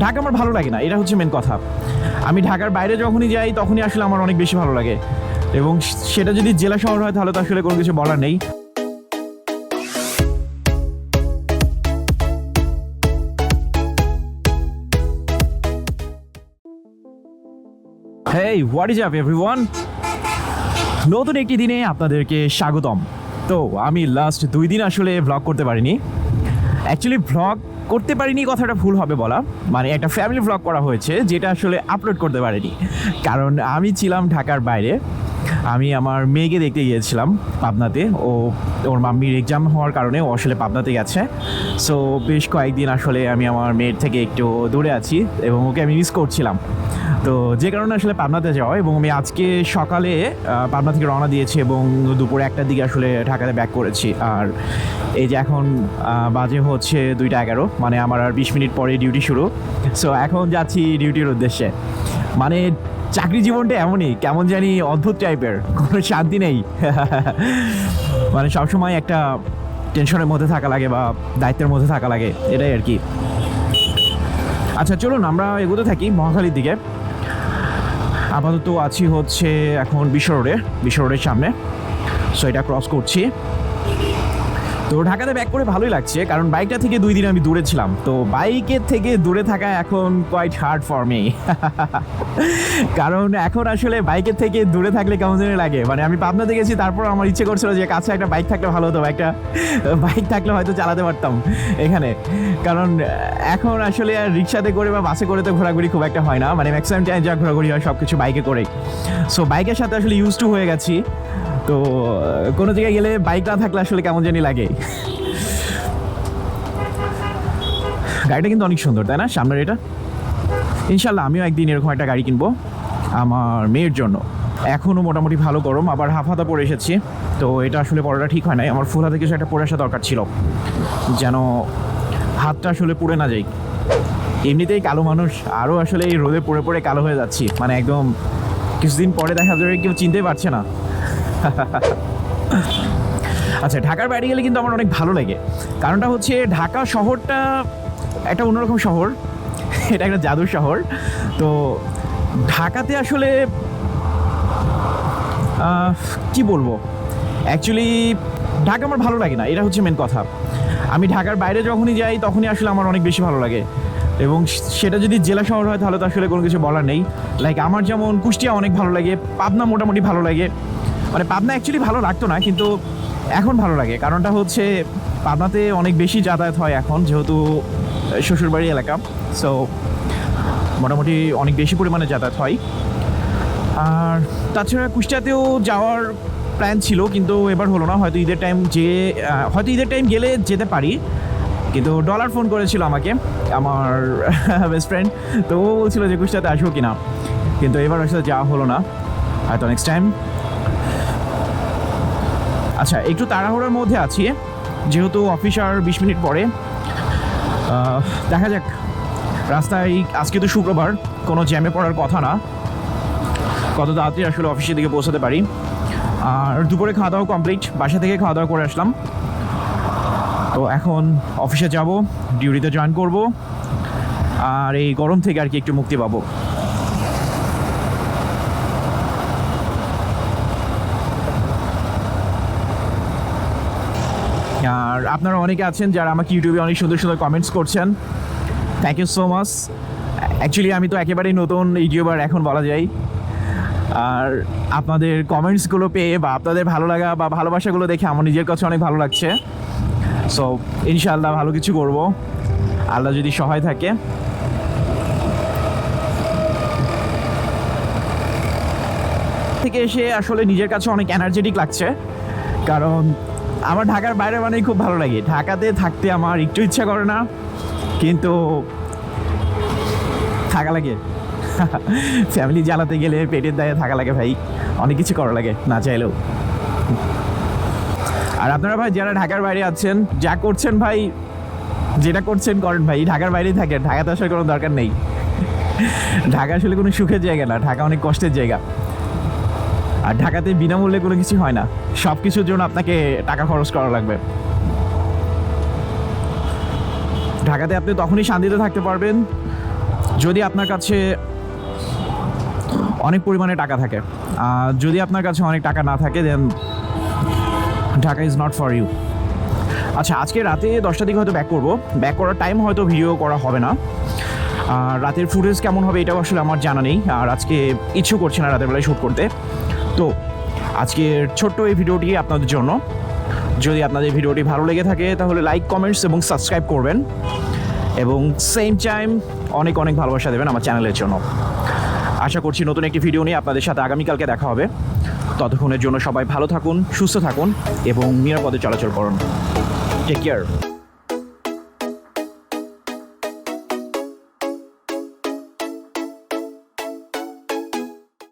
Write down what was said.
ঢাকা আমার ভালো লাগে না, এটা হচ্ছে মেন কথা। আমি ঢাকার বাইরে যখনই যাই, তখনই আসলে আমার অনেক বেশি ভালো লাগে। এবং সেটা যদি জেলা শহর হয়, তাহলে তো আসলে কোনো কিছু বলার নেই। Hey what is up everyone নতুন একটি দিনে আপনাদেরকে স্বাগতম। তো, আমি লাস্ট দুই দিন আসলে ভ্লগ করতে পারিনি। অ্যাকচুয়ালি ভ্লগ করতে পারিনি, কথাটা ভুল হবে বলা। মানে একটা ফ্যামিলি ভ্লগ করা হয়েছে, যেটা আসলে আপলোড করতে পারিনি। কারণ আমি ছিলাম ঢাকার বাইরে। আমি আমার মেয়েকে দেখতে গিয়েছিলাম পাবনাতে। ও, ওর মাম্মির এক্সাম হওয়ার কারণে ও আসলে পাবনাতে গেছে। সো বেশ কয়েকদিন আসলে আমি আমার মেয়ের থেকে একটু দূরে আছি এবং ওকে আমি মিস করছিলাম। তো, যে কারণে আসলে পাবনাতে যাওয়া এবং আমি আজকে সকালে পাবনা থেকে রওনা দিয়েছি এবং দুপুরে একটার দিকে আসলে ঢাকাতে ব্যাক করেছি। আর এই যে এখন বাজে হচ্ছে দুইটা এগারো মানে আমার আর বিশ মিনিট পরে ডিউটি শুরু। সো এখন যাচ্ছি ডিউটির উদ্দেশ্যে। মানে চাকরি জীবনটা এমনই, কেমন জানি অদ্ভুত টাইপের কোনো শান্তি নেই। মানে সবসময় একটা টেনশনের মধ্যে থাকা লাগে বা দায়িত্বের মধ্যে থাকা লাগে, এটাই আর কি। আচ্ছা চলুন, আমরা এগোতে থাকি মহাখালীর দিকে। আপাতত আছি হচ্ছে এখন বিশ্ব রোডে বিশ্ব রোডের সামনে। সো এটা ক্রস করছি। তো ঢাকাতে ব্যাক করে ভালোই লাগছে, কারণ বাইকটা থেকে দুই দিন আমি দূরে ছিলাম। তো বাইকের থেকে দূরে থাকা এখন কোয়াইট হার্ড ফর মি কারণ এখন আসলে বাইকের থেকে দূরে থাকলে কেমন জানি লাগে। মানে আমি পাবনাতে গেছি, তারপর আমার ইচ্ছে করছিল যে কাছে একটা বাইক থাকলে ভালো হতো একটা বাইক থাকলে হয়তো চালাতে পারতাম এখানে। কারণ এখন আসলে আর রিক্সাতে করে বা বাসে করে তো ঘোরাঘুরি খুব একটা হয় না। মানে ম্যাক্সিমাম টাইম যা ঘোরাঘুরি হয় সব কিছু বাইকে করে সো বাইকের সাথে আসলে ইউজ টু হয়ে গেছি। তো কোনো জায়গায় গেলে বাইক না থাকলে আসলে কেমন জানি লাগে। গাড়িটা কিন্তু অনেক সুন্দর, তাই না? সামনের এটা? ইনশাল্লাহ আমিও একদিন এরকম একটা গাড়ি কিনবো আমার মেয়ের জন্য। এখনও মোটামুটি ভালো গরম, আবার হাফ হাতা পরে এসেছি। তো এটা আসলে পরাটা ঠিক হয় নাই। আমার ফুল হাতে কিছু একটা পরে আসা দরকার ছিল। যেন হাতটা আসলে পুড়ে না যায়। এমনিতেই কালো মানুষ, আরও আসলে এই রোদে পড়ে পড়ে কালো হয়ে যাচ্ছি। মানে একদম কিছুদিন পরে দেখা যাবে, কেউ চিনতেই পারছে না। আচ্ছা ঢাকার বাইরে গেলে কিন্তু আমার অনেক ভালো লাগে। কারণটা হচ্ছে ঢাকা শহরটা একটা অন্যরকম শহর। এটা একটা জাদুর শহর। তো ঢাকাতে আসলে কি বলব? অ্যাকচুয়ালি ঢাকা আমার ভালো লাগে না, এটা হচ্ছে মেন কথা। আমি ঢাকার বাইরে যখনই যাই, তখনই আসলে আমার অনেক বেশি ভালো লাগে। এবং সেটা যদি জেলা শহর হয়, তাহলে তো আসলে কোনো কিছু বলার নেই। লাইক আমার যেমন কুষ্টিয়া অনেক ভালো লাগে, পাবনা মোটামুটি ভালো লাগে। মানে পাবনা অ্যাকচুয়ালি ভালো লাগতো না, কিন্তু এখন ভালো লাগে। কারণটা হচ্ছে পাবনাতে অনেক বেশি যাতায়াত হয় এখন, যেহেতু শ্বশুরবাড়ি এলাকা। সো মোটামুটি অনেক বেশি পরিমাণে যাতায়াত হয়। আর তাছাড়া কুষ্টিয়াতেও যাওয়ার প্ল্যান ছিল, কিন্তু এবার হলো না। হয়তো ঈদের টাইম যে হয়তো ঈদের টাইম গেলে যেতে পারি। কিন্তু ডলার ফোন করেছিল আমাকে, আমার বেস্ট ফ্রেন্ড তো ও বলছিল যে, কুষ্টিয়াতে আসব কিনা? কিন্তু এবার আসলে যাওয়া হলো না। হয়তো নেক্সট টাইম আচ্ছা একটু তাড়াহুড়োর মধ্যে আছি। যেহেতু অফিস আর বিশ মিনিট পরে। দেখা যাক। রাস্তায় আজকে তো শুক্রবার, কোনো জ্যামে পড়ার কথা না। কত তাড়াতাড়ি আসলে অফিসের দিকে পৌঁছাতে পারি। আর দুপুরে খাওয়া দাওয়া কমপ্লিট বাসা থেকে খাওয়া দাওয়া করে আসলাম। তো এখন অফিসে যাব, ডিউটিতে জয়েন করব। আর এই গরম থেকে আর কি একটু মুক্তি পাবো। আর আপনারা অনেকে আছেন যারা আমাকে ইউটিউবে অনেক সুন্দর সুন্দর কমেন্টস করছেন। Thank you so much actually আমি তো একেবারেই নতুন ইউটিউবার এখন বলা যায়। আর আপনাদের কমেন্টসগুলো পেয়ে বা আপনাদের ভালো লাগা বা ভালোবাসাগুলো দেখে আমার নিজের কাছে অনেক ভালো লাগছে। সো ইনশাআল্লাহ ভালো কিছু করব। আল্লাহ যদি সহায় থাকে। থেকে এসে আসলে নিজের কাছে অনেক এনার্জেটিক লাগছে। কারণ আমার ঢাকার বাইরে মানেই খুব ভালো লাগে। ঢাকাতে থাকতে আমার একটু ইচ্ছা করে না, কিন্তু থাকা লাগে। ফ্যামিলি জ্বালাতে গেলে পেটের দায়ে থাকা লাগে ভাই, অনেক কিছু করা লাগে, না চাইলেও। আর আপনারা ভাই, যারা ঢাকার বাইরে আছেন, যা করছেন ভাই, যেটা করছেন করেন ভাই, ঢাকার বাইরেই থাকেন, ঢাকাতে আসার কোনো দরকার নেই। ঢাকা আসলে কোনো সুখের জায়গা না, ঢাকা অনেক কষ্টের জায়গা। আর ঢাকাতে বিনামূল্যে কোনো কিছু হয় না। সব কিছুর জন্য আপনাকে টাকা খরচ করা লাগবে। ঢাকাতে আপনি তখনই শান্তিতে থাকতে পারবেন যদি আপনার কাছে অনেক পরিমাণে টাকা থাকে। যদি আপনার কাছে অনেক টাকা না থাকে then Dhaka is not for you আচ্ছা আজকে রাতে দশটার দিকে হয়তো ব্যাক করব। ব্যাক করার টাইম হয়তো ভিডিও করা হবে না। আর রাতের ফুটেজ কেমন হবে এটাও আসলে আমার জানা নেই। আর আজকে ইচ্ছু করছে না রাতের বেলায় শ্যুট করতে। তো আজকের ছোট্ট এই ভিডিওটি আপনাদের জন্য। যদি আপনাদের ভিডিওটি ভালো লেগে থাকে, তাহলে লাইক কমেন্টস এবং সাবস্ক্রাইব করবেন। এবং সেম টাইম অনেক অনেক ভালোবাসা দেবেন আমার চ্যানেলের জন্য। আশা করছি নতুন একটি ভিডিও নিয়ে আপনাদের সাথে আগামীকালকে দেখা হবে। ততক্ষণের জন্য সবাই ভালো থাকুন, সুস্থ থাকুন এবং নিরাপদে চলাচল করুন। Take care